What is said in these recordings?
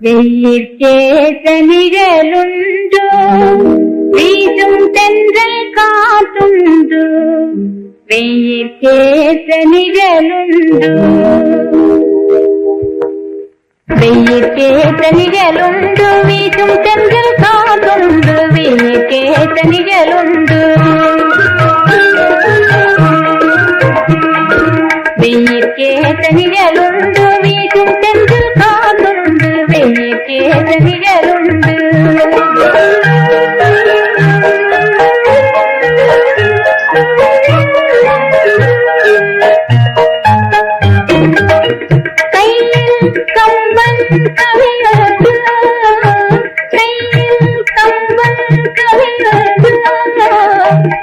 വെയിൽക്കേതനിഴലുണ്ടോ വീതും തെന്തൽ കാത്തുണ്ടോ വെയിൽക്കേതനിഴലുണ്ടോ വെയിൽക്കേതനിഴലുണ്ടോ വീതും തെന്തൽ കാത്തുണ്ടോ വെയിൽക്കേതനിഴലുണ്ടോ വെയിൽക്കേതനിഴലുണ്ടോ വീതും തെന്തൽ வெயிற்கேச நிழலுண்டு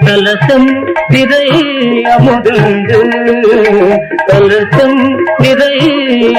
கலசம் நிறை அமுதண்டு கலசம் நிறை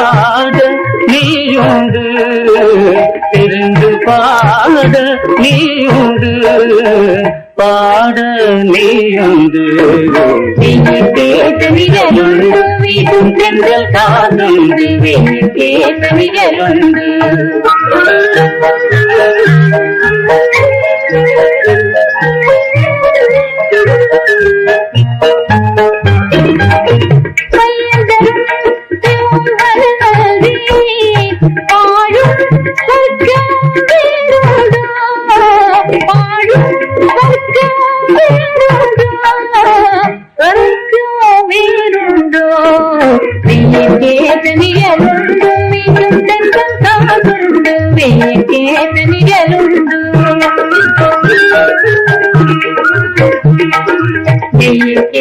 பாட நீயுண்டு திருந்து பாட நீயுண்டு பாட நீயுண்டு. வெயிற்கேசனிகளுண்டு வீசும் தென்றல் காதுண்டு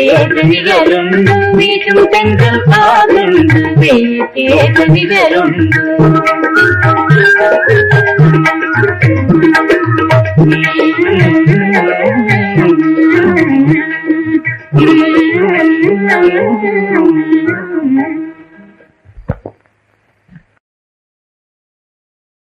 കേതനികളുണ്ട് വീണ്ടും തെങ്കൾ പാകുണ്ട് കേതനികളുണ്ട് Thank you.